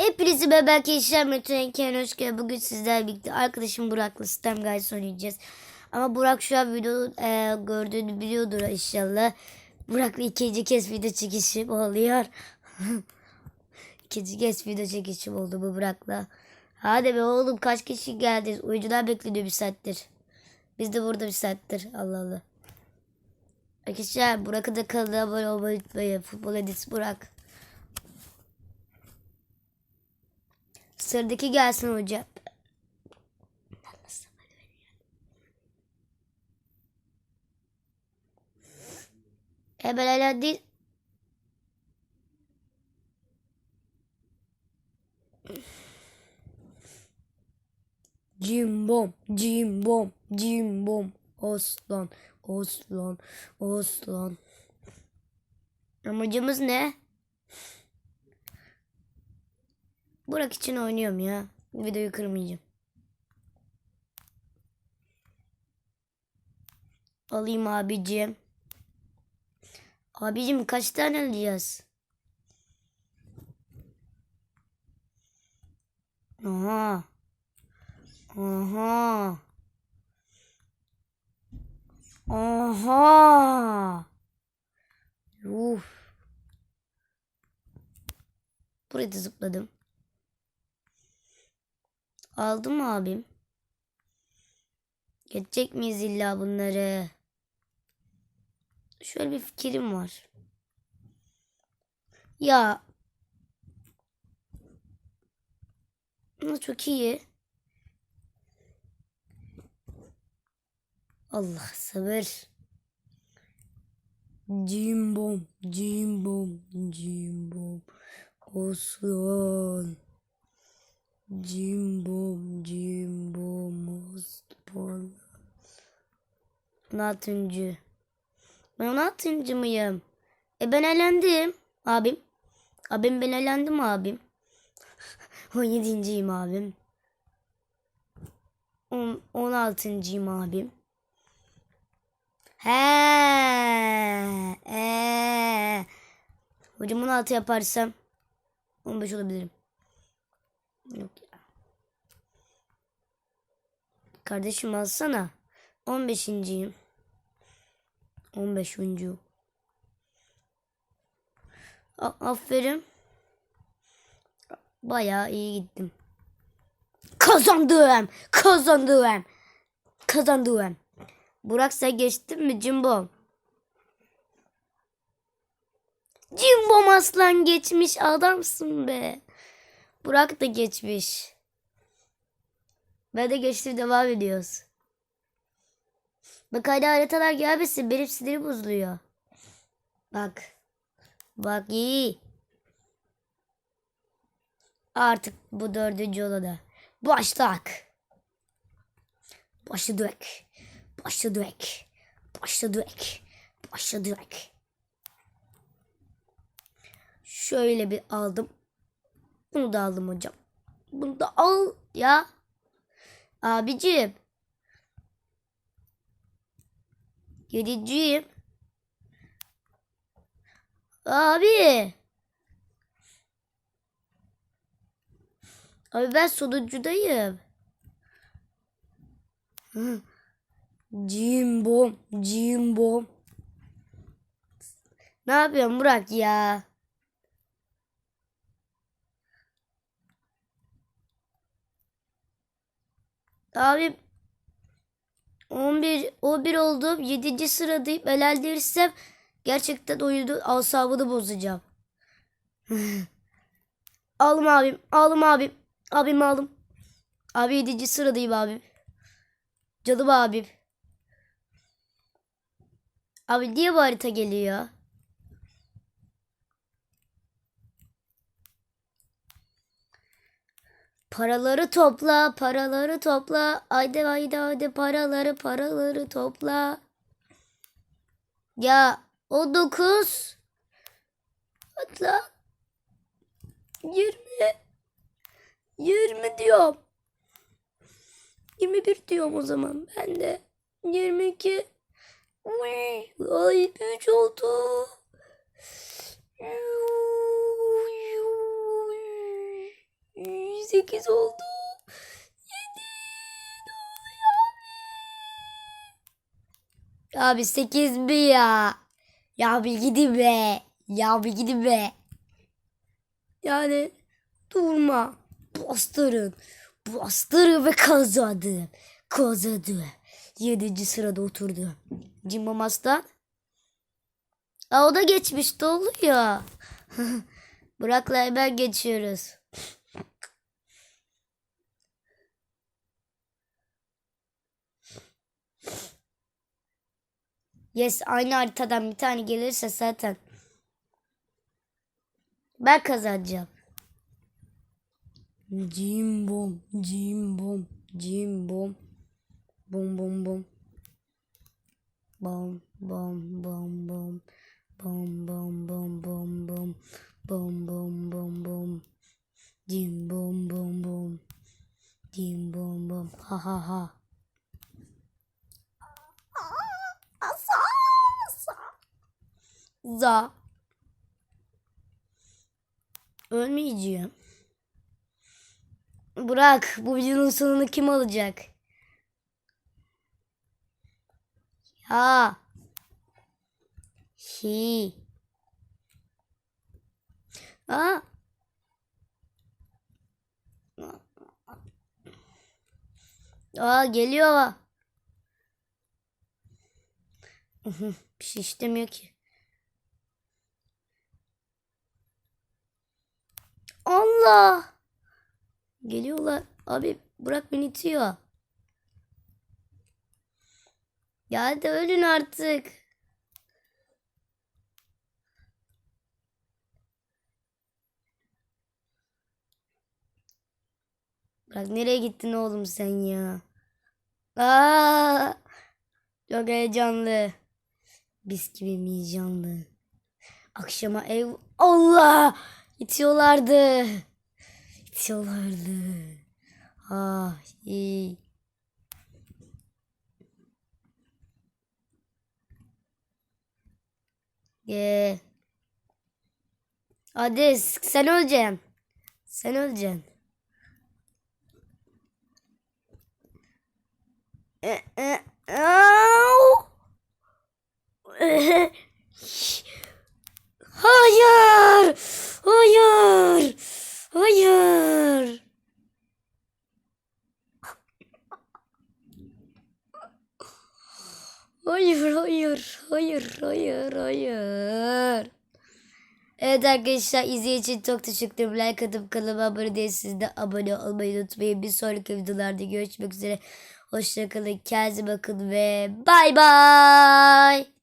Hepinizi ben belki işlem hoş geldin. Bugün sizlerle birlikte arkadaşım Burak'la Sistem Guys oynayacağız. Ama Burak şu an videoyu e, gördüğünü biliyordur inşallah. Burak'la ikinci kez video çekişim oluyor. ikinci kez video çekişim oldu bu Burak'la. Hadi be oğlum kaç kişi geldi? Oyuncular bekleniyor bir saattir. Biz de burada bir saattir. Allah Allah. Arkadaşlar Burak'ı da kanalına abone olmayı unutmayın. Futbol Edis Burak. Sıradaki gelsin hocam. Hala değil. Cimbom, cimbom, cimbom. Oslan, oslan, oslan. Amacımız ne? Burak için oynuyorum ya. Videoyu kırmayacağım. Alayım abicim. Abicim kaç tane alacağız? Aha. Aha. Aha. Yuh. Buraya da zıpladım. Aldım mı abim? Geçecek miyiz illa bunları? Şöyle bir fikrim var. Ya. Ama Çok iyi. Allah sabır. Cimbom, cimbom, cimbom. Osman. Cimbom, Osman. 16. Ben 16. mıyım? E ben elendim abim. Abim ben elendim abim. 17.yim abim. 10, 16.yim abim. He, ee. Hocam 16 yaparsam 15 olabilirim. Yok ya. Kardeşim alsana. 15.yim. 15. A- aferin. Bayağı iyi gittim. Kazandım. Kazandım. Kazandım. Burak sen geçtin mi Cimbom? Cimbom aslan geçmiş adamsın be. Burak da geçmiş. Ben de geçtim devam ediyoruz. Bak hadi haritalar gelmesin. Benim sinirim bozuluyor. Bak. Bak iyi. Artık bu dördüncü olana. Başlak. Başladık. Başladık. Başladık. Başladık. Şöyle bir aldım. Bunu da aldım hocam. Bunu da al ya. Abicim. Yedinciyim. Abi. Abi ben sonuncudayım. Cimbom, cimbom. Ne yapıyorsun Burak ya? Abi 11 11 oldum. 7. sıradayım. Elendirirsem gerçekten oyunu asabını bozacağım. alım abim. Alım abim. Abim alım. Abi 7. sıradayım abim. Canım abim. Abi niye bu harita geliyor? Paraları topla, paraları topla. Haydi haydi haydi paraları paraları topla. Ya o dokuz. Hatta yirmi. Yirmi diyorum. Yirmi bir diyorum o zaman. Ben de yirmi iki. Uy, ay üç oldu. Sekiz oldu. Yedi. Ne oluyor abi? Abi sekiz mi ya? Ya bir gidin be. Ya bir gidin be. Yani durma. Bastırın. Bastırın ve kazandı. Kazandı. Yedinci sırada oturdu. Cimbamas'tan. Aa, o da geçmişti oluyor. Burak'la hemen geçiyoruz. Yes aynı haritadan bir tane gelirse zaten ben kazanacağım. Cim bom, cim bom, cim bom. Bom bom bom. Bom bom bom bom. Bom bom bom bom bom. Bom bom bom bom. Cim bom bom bom. Cim bom bom. Ha ha ha. Za. Ölmeyeceğim. Bırak bu videonun sonunu kim alacak? Ha. Hi. Aa. Aa geliyor. Bir şey istemiyor ki. Allah. Geliyorlar. Abi bırak beni itiyor. Ya hadi ölün artık. Bırak nereye gittin oğlum sen ya? Aa! Çok heyecanlı. Gibi heyecanlı. Akşama ev... Allah! İtiyorlardı. İtiyorlardı. Ah iyi. Ye. Hadi sen öleceksin. Sen öleceksin. E, e! Hayır! Hayır! Hayır! Hayır, hayır, hayır, hayır, hayır. Evet arkadaşlar izlediğiniz için çok teşekkür ederim. Like atıp kanalıma abone değilseniz de abone olmayı unutmayın. Bir sonraki videolarda görüşmek üzere. Hoşçakalın. Kendinize bakın ve bay bay.